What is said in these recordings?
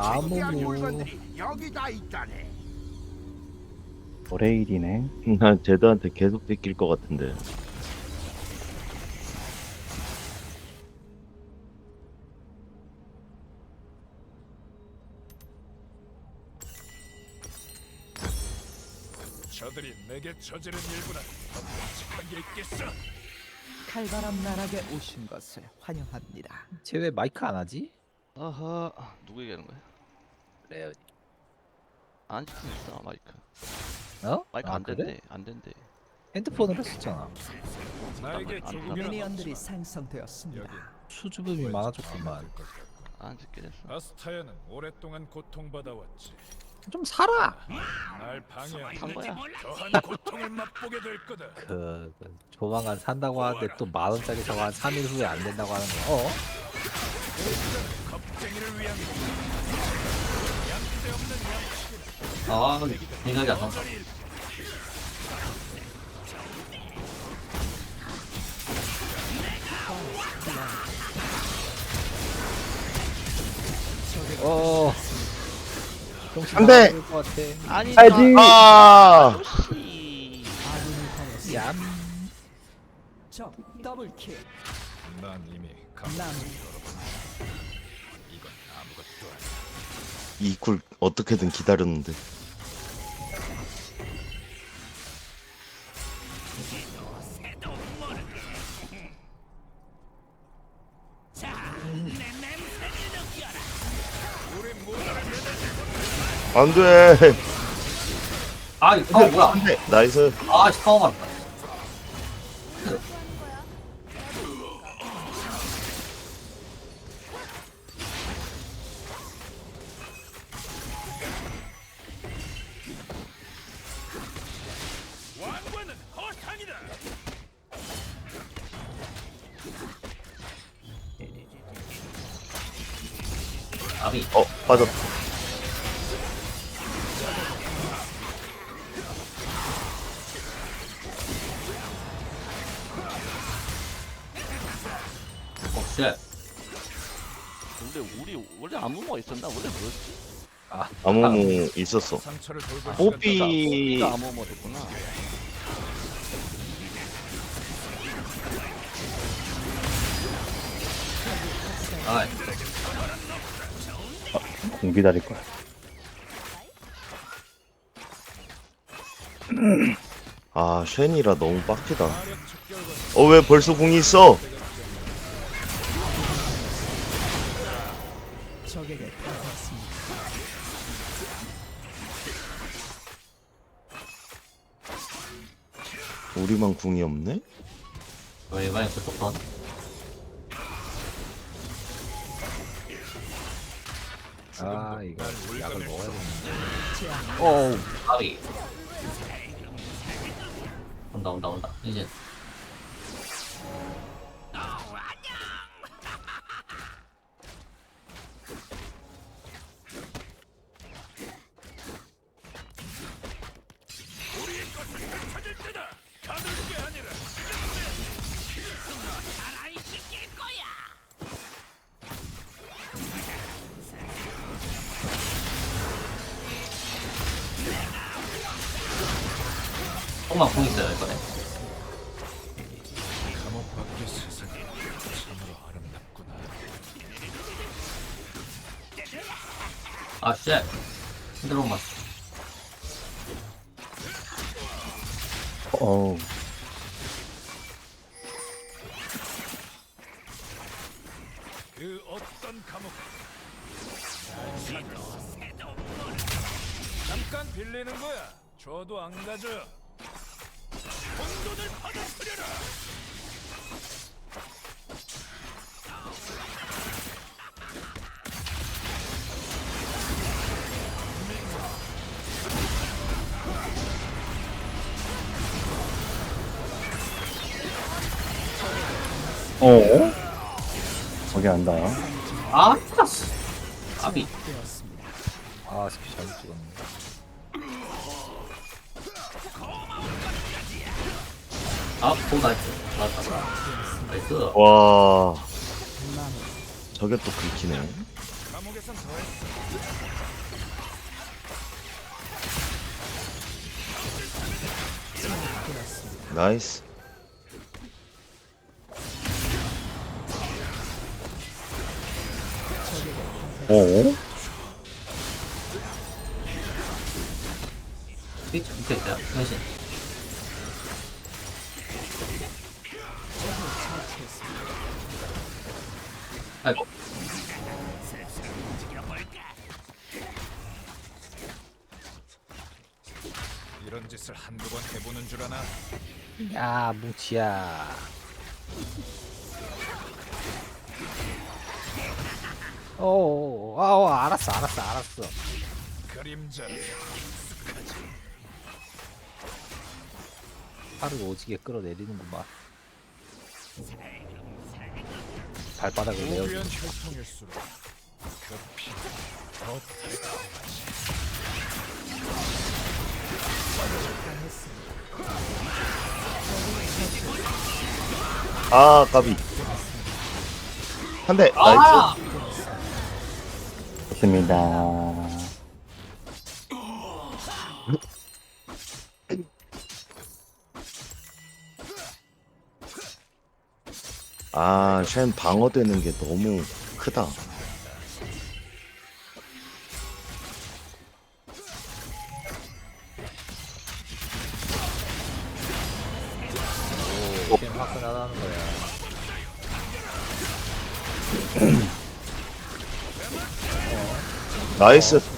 아무무 물건들이 여기 다 있다네. 도레일이네. 난 제드한테 계속 뺏길 것 같은데. 저들이 내게 저지른 일보다 더 끔찍한 게 있겠어. 칼바람 나락에 오신 것을 환영합니다. 쟤 왜 마이크 안 하지? 아하 누구 얘기하는 거야? 그래요. 안 있어 마이크 어? 마이크 아, 안 그래? 된대 안 된대 핸드폰으로 했었잖아. 나에게 안- 조금이라도 미니언들이 생성되었습니다. 수줍음이 마. 많아졌구만. 안 찍게 됐어 아스타야는 오랫동안 고통받아왔지. 좀 살아. 날 방해하는 산 거야 더한 고통을 맛보게 될 거다. 그, 그 조만간 산다고 하는데 또 만 원짜리 저거 한 3일 후에 안 된다고 하는 거. 어? 겁쟁이를 위한 아, 생각이 안 나. 어. 안 돼! 아니 알지! 아! 아저씨. 얌. 적 더블 킬. 난 이미 감남 아니야. 이쿨 어떻게든 기다렸는데. 안 돼. 아, 이거 어, 뭐야? 안 돼. 나이스. 아, 타워 맞다. 아비. 어, 빠졌다. 아무무 있었어. 상처를 돌볼 뽀삐. 뽀삐가 아무모였구나 아, 공 기다릴 거야. 아, 쉔이라 너무 빡치다. 어, 왜 벌써 궁이 있어? 적에게 우리만 궁이 없네? 왜또 번? 아, 이거 약을 먹어야 되는데. 어우. 아비. 온다, 온다, 온다. 이제. 찾을 때다. 가둘 게 아니라 조금만 공 밖의 세상이 참으로 아름답구나. 아, 쉣. 흔들어 맞어 잠깐 빌리는 거야 줘도 안 가져 혼돈을 받아들여라 어? 저기 안다. 와, 남 저게 또 긁히네. 나이스. 어? 트위치 밑에 있어요. 현신. 아이고. 이런 짓을 한두 번 해보는 줄 아나? 야 뭉치야 어, 어, 어, 알았어, 알았어, 알았어. 그림자 팔을 오지게 끌어내리는구만. 발바닥을 내어. 달콤하지. 아, 까비. 한 대, 아! 나이스. 좋습니다. 아, 쉔 방어되는 게 너무 크다. 오, 게임 화끈하다는 거야. 나이스.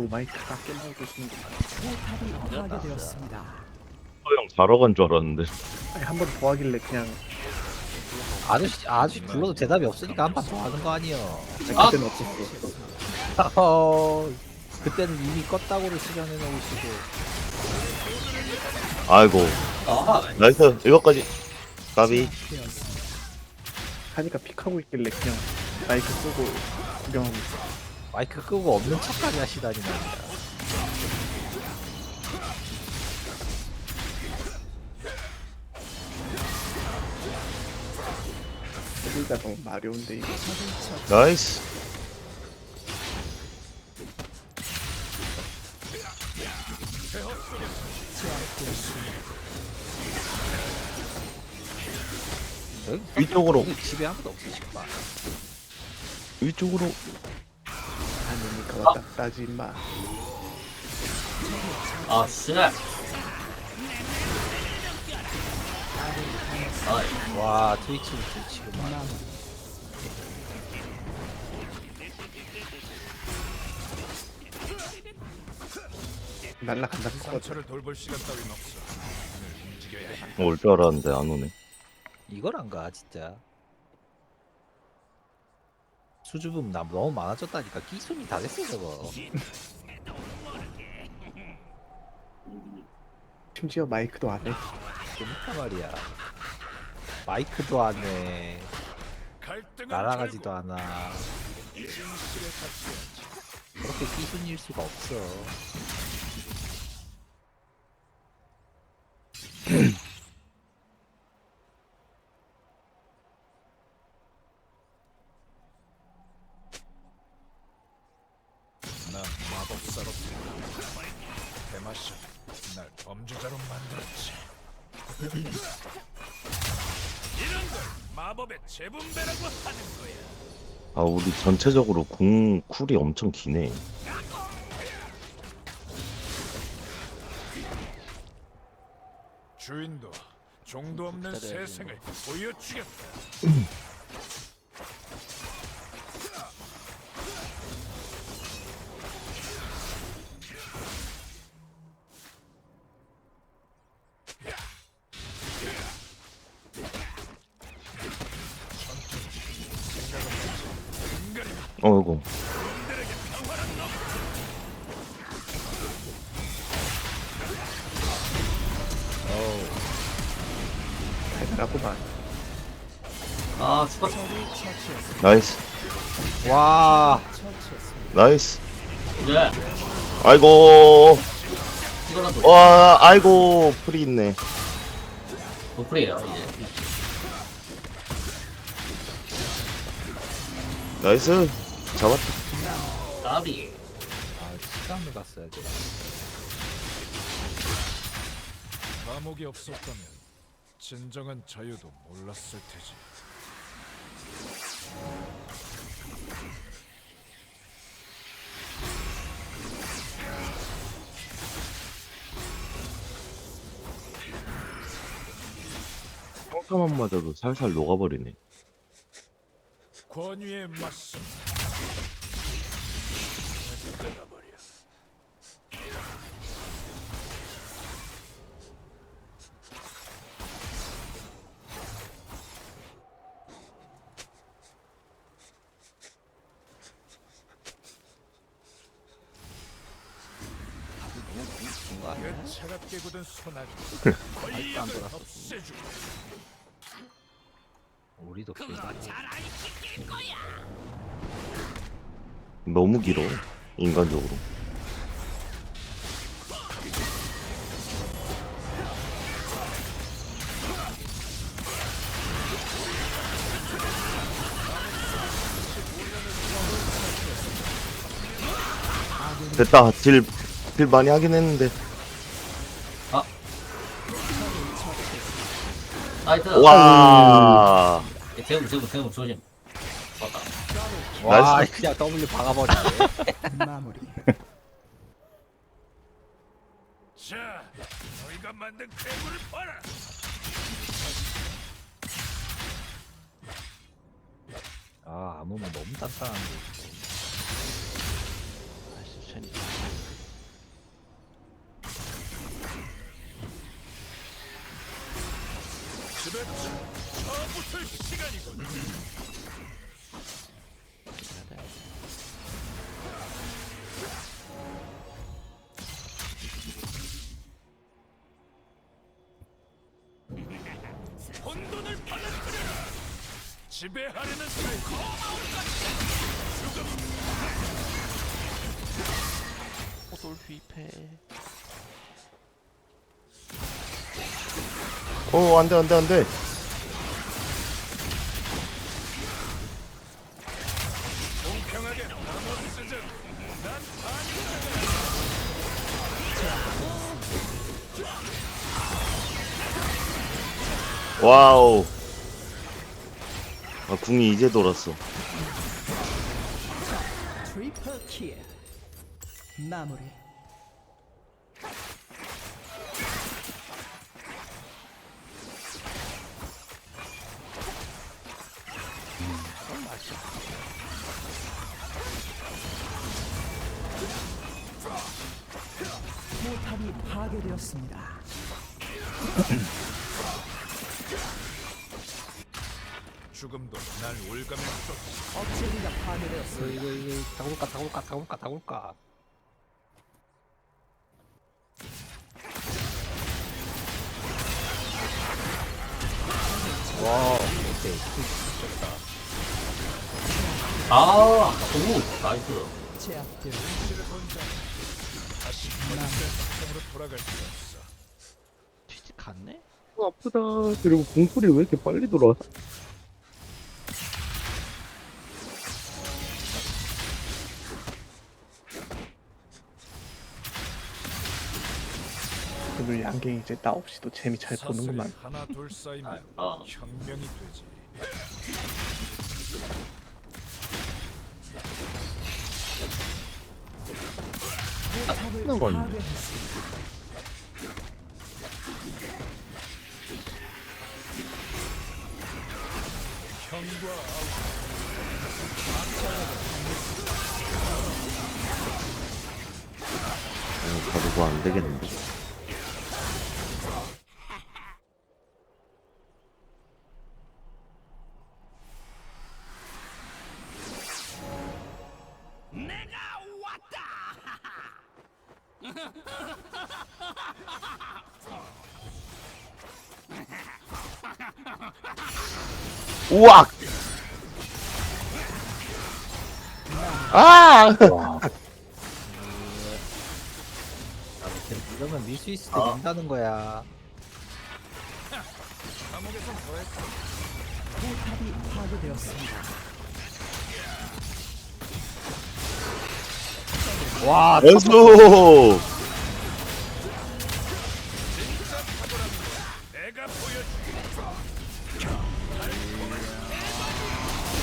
또 마이크 다 깨나고 계시는구나. 포탑이 파괴 되었습니다. 형 자러 간 줄 알았는데. 아니 한번 더 하길래 그냥 아저씨, 아저씨 불러도 대답이 없으니까 한 판 더 하는 거 아니여. 아니, 그때는 어쨌어. 어, 그때는 이미 껐다고를 수정해 놓으시고. 아이고. 아, 나이스. 이거까지. 까비. 하니까 픽하고 있길래 그냥 마이크 끄고 구경하고 있어. 마이크 끄고 없는 척까지 하시다니 말이야. 소리가 너무 마려운데 이거. 나이스. 여기, 위쪽으로. 집에 아무도 없으시구만. 위쪽으로. 아니니까 왔다 갔다 하지 마. 아, 쎄. 아, 와, 트위치는 트위치구만. 날라간다는 거 같아. 상처를 돌볼 시간 따윈 없어. 오늘 움직여야 해. 올 줄 알았는데 안 오네. 이걸 안 가, 진짜. 수줍음 나 너무 많아졌다니까. 끼순이 다 됐어, 저거. 심지어 마이크도 안 해. 재밌단 말이야. 마이크도 안 해. 갈등은 날아가지도 않아. 그렇게 끼순일 수가 없어. 전체적으로 궁 쿨이 엄청 기네 주인도 종도 없는 세상을 보여주겠다. 나이스. 이제 아이고. 이거라도. 와 아이고 풀이 있네. 노플이에요 이제. 나이스. 잡았다. 까비. 아, 시간을 갔어야지 감옥이 없었다면 진정한 자유도 몰랐을 테지. 평타만 맞아도 살살 녹아버리네 권위에 맞서. 그 차갑게 굳은 소나기. 권력을 없애주고. 우리도 길다 너무 길어 인간적으로. 됐다. 딜, 딜 많이 하긴 했는데 나이스 와. 대부 대부 대부 조심. 좋았다. 와 나이스. 그냥 W 박아버리네. 마무리. 자, 너희가 만든 괴물을 봐라. 아 아무면 너무 단단한데 처부술 시간이군. 혼돈을 받아들여라. 지배하려는 사이 호돌 휘패 어 안돼 안돼 안돼 와우 아 궁이 이제 돌았어 트리플 킬. 마무리. 포탑이 파괴되었습니다. 죽음도 날 올가면 쫓. 억제기가 파괴되었습니다. 이거 이거 이거 다굴까 다굴까 다굴까 다굴까 와 오케이 아 오, 나이스 제압되어 갔네? 어, 아프다. 그리고 공풀이 왜 이렇게 빨리 돌아와? 그래도 양갱이 이제 나 없이도 재미 잘 보는구만. 하나 둘 쌓이면 어. 혁명이 되지. 포탑을 건. 파괴했습니다. 어, 가지고 안 되겠는데. 우악! 아! 아무튼 이러면 밀수 있을 때 민다는 거야. 포탑이 파괴되었습니다. 와, 연수!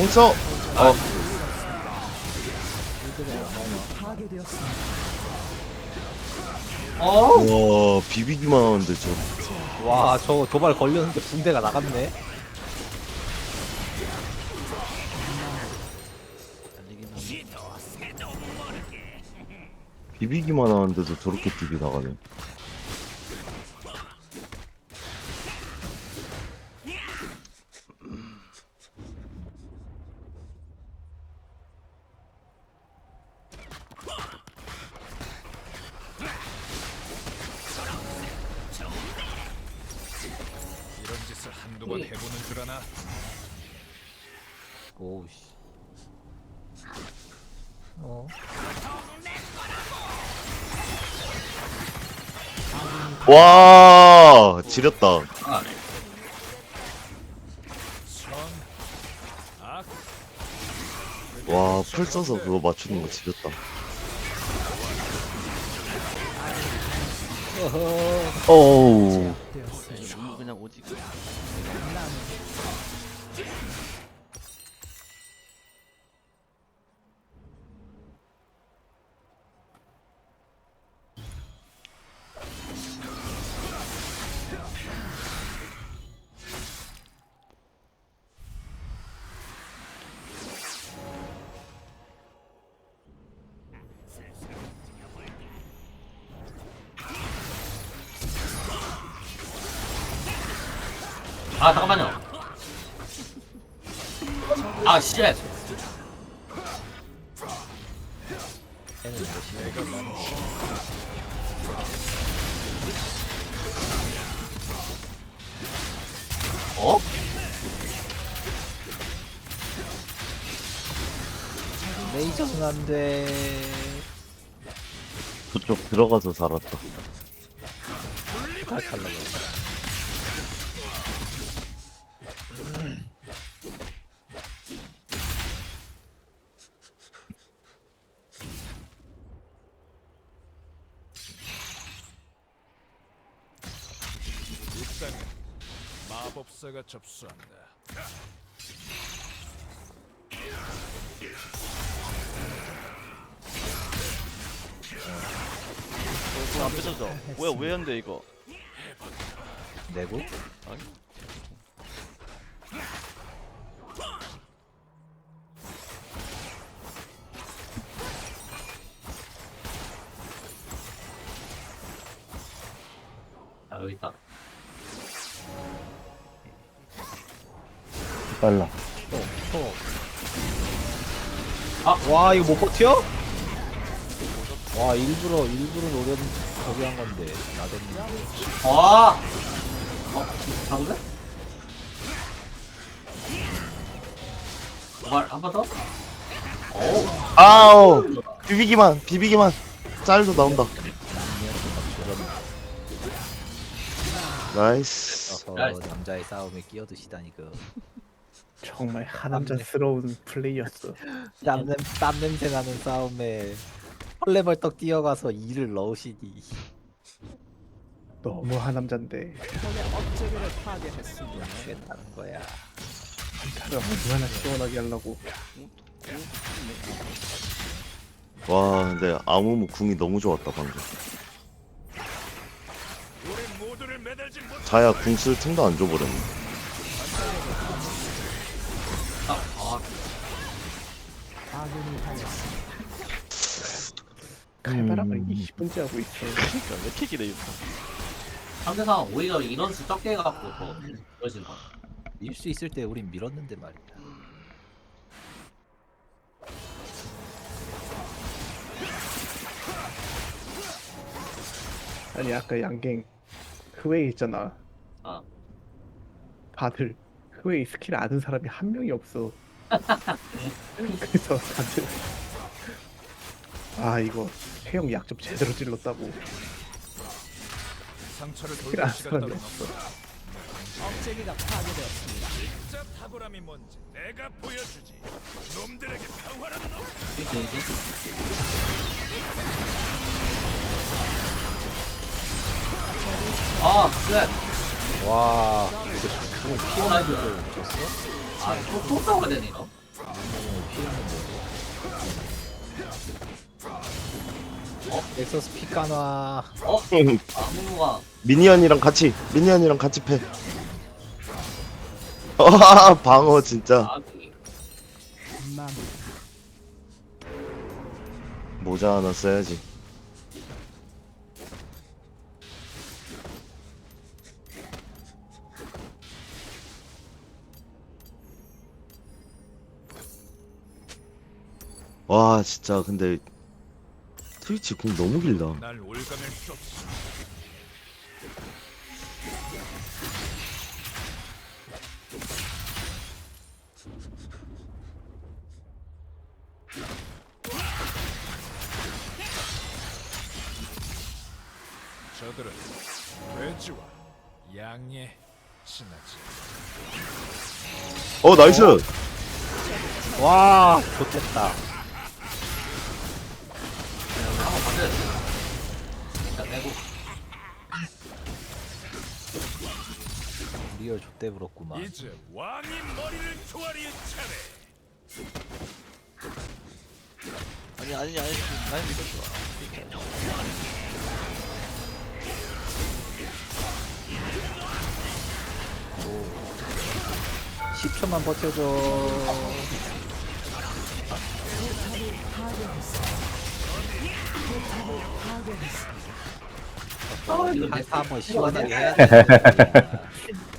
홍서! 어, 파괴되었습니다. 어? 와, 비비기만 하는데 저. 와, 저 도발 걸렸는데 붕대가 나갔네. 비비기만 하는데도 저렇게 딜이 나가네. 지렸다. 와, 풀 써서 그거 맞추는 거 지렸다. 어우, 그냥 아 쉣. 얘는 열심히 해볼라. 어? 레이저는 안 돼. 저쪽 들어가서 살았다. 칼칼라고. 이 마법사가 접수한다. 어, 안 뺏어져. 뭐야 왜 안돼 이거? 내고? 아니. 빨라. 어. 아, 와, 이거 못 버텨? 와, 일부러, 일부러 노련, 저기 한 건데. 나댔네. 아. 어? 방금? 도발 한번 더? 오. 아우! 비비기만, 비비기만. 짤도 나온다. 나이스. 어허, 남자의 싸움에 끼어드시다니, 그. 정말 하남자스러운 플레이였어. 땀, 냄, 땀 냄새 나는 싸움에 헐레벌떡 뛰어가서 이를 넣으시니. 너무 하남자인데 적의 업체계를 파괴했습니다. 하겠다는 거야. 차를 얼마나 시원하게 하려고. 와 근데 아무무 궁이 너무 좋았다 방금. 자야 궁 쓸 틈도 안 줘버렸네 칼바람을 20분째 하고 있어. 왜 이렇게 기대 이거 상대상 오히려 이런 수 적게 해갖고 더 좋아진 거. 밀 수 있을 때 우린 밀었는데 말이야. 아니 아까 양갱 흐웨이 있잖아. 아. 다들 흐웨이 스킬 아는 사람이 한 명이 없어. 그래서 다들 아 이거 해영 약 좀 제대로 찔렀다고. 상처를 아는 시간 따윈 없어. 없어. 억제기가 파괴되었습니다. 진짜 탁월함이 뭔지 내가 보여주지. 놈들에게 평화란 놈. 이게 이게 아, 그래. 와, 어, 나이스. 아, 또, 또 싸워야 되네, 이거. 넥서스 피카나. 어? 아무가 미니언이랑 같이 미니언이랑 같이 패 아, 방어 진짜 아, 마무리. 모자 하나 써야지 와 진짜 근데 트위치 궁 너무 길다 날 올가맬 수 없어. 저들은 돼지와 양에 친하지. 어 나이스 와, 좋겠다. 돼. 자, 내고. 리얼 족대 부럽구만. 이제 왕이 머리를 조아릴 차례. 아니 아니 아니 난 이거 좋아 10초만 버텨줘. 아, 이거 한타 한번 시원하게 해야 돼.